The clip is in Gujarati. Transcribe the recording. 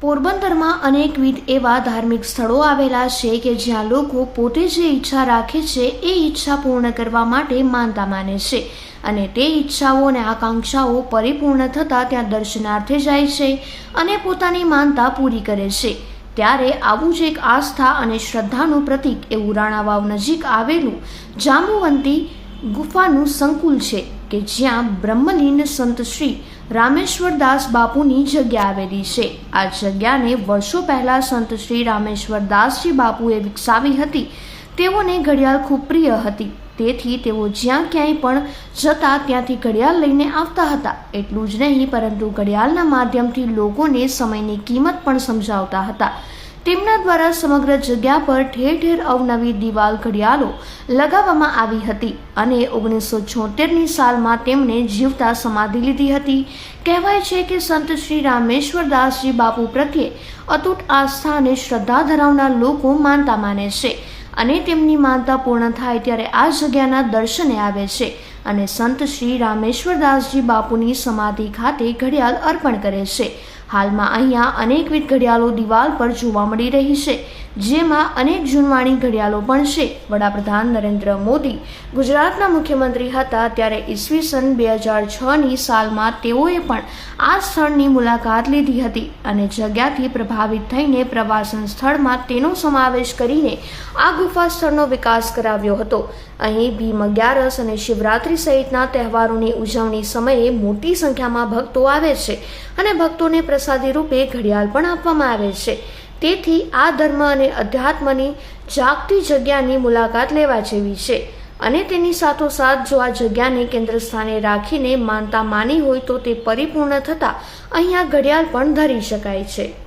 પોરબંદરમાં અનેકવિધ એવા ધાર્મિક સ્થળો આવેલા છે કે જ્યાં લોકો પોતે જે ઈચ્છા રાખે છે એ ઈચ્છા પૂર્ણ કરવા માટે માનતા માને છે. અને તે ઈચ્છાઓ અને આકાંક્ષાઓ પરિપૂર્ણ થતાં ત્યાં દર્શનાર્થે જાય છે અને પોતાની માનતા પૂરી કરે છે. ત્યારે આવું જ એક આસ્થા અને શ્રદ્ધાનું પ્રતીક એવું રાણાવાવ નજીક આવેલું જાંબુવંતી ગુફાનું સંકુલ છે કે જ્યાં બ્રહ્મલીન સંત શ્રી રામેશ્વરદાસ બાપુની જગ્યા આવેલી છે. આ જગ્યાને વર્ષો પહેલા સંત શ્રી રામેશ્વરદાસજી બાપુએ વિકસાવી હતી. તેઓને ઘડિયાળ ખૂબ પ્રિય હતી. તેથી તેઓ જ્યાં ક્યાંય પણ જતા ત્યાંથી ઘડિયાળ લઈને આવતા હતા. એટલું જ નહીં, પરંતુ ઘડિયાળના માધ્યમથી લોકોને સમયની કિંમત પણ સમજાવતા હતા. તેમના દ્વારા સમગ્ર જગ્યા પર ઠેર ઠેર અવનવી દિવાલ ઘડિયાળો લગાવવામાં આવી હતી અને ઓગણીસો છોતેરની સાલમાં તેમણે જીવતા સમાધિ લીધી હતી. કહેવાય છે કે સંત શ્રી રામેશ્વરદાસજી બાપુ પ્રત્યે અતૂટ આસ્થા અને શ્રદ્ધા ધરાવનાર લોકો માનતા માને છે અને તેમની માનતા પૂર્ણ થાય ત્યારે આ જગ્યાના દર્શને આવે છે અને સંત શ્રી રામેશ્વરદાસજી બાપુની સમાધિ ખાતે ઘડિયાળ અર્પણ કરે છે. હાલમાં અહીંયા અનેકવિધ ઘડિયાળો દિવાલ પર જોવા મળી રહી છે, જેમાં અનેક જૂનવાણી ઘડિયાળો પણ છે. વડાપ્રધાન નરેન્દ્ર મોદી ગુજરાતના મુખ્યમંત્રી હતા ત્યારે ઈસવીસન બે હજાર છની સાલમાં તેઓએ પણ આ સ્થળની મુલાકાત લીધી હતી અને જગ્યાથી પ્રભાવિત થઈને પ્રવાસન સ્થળમાં તેનો સમાવેશ કરીને આ ગુફા સ્થળનો વિકાસ કરાવ્યો હતો. અહીં ભીમ અગિયારસ અને શિવરાત્રી સહિતના તહેવારોની ઉજવણી સમયે મોટી સંખ્યામાં ભક્તો આવે છે અને ભક્તોને પ્રસાદી રૂપે ઘડિયાળ પણ આપવામાં આવે છે. તેથી આ ધર્મ અને અધ્યાત્મની જાગતી જગ્યાની મુલાકાત લેવા જેવી છે. અને તેની સાથોસાથ જો આ જગ્યાને કેન્દ્ર સ્થાને રાખીને માનતા માની હોય તો તે પરિપૂર્ણ થતાં અહીંયા ઘડિયાળ પણ ધરી શકાય છે.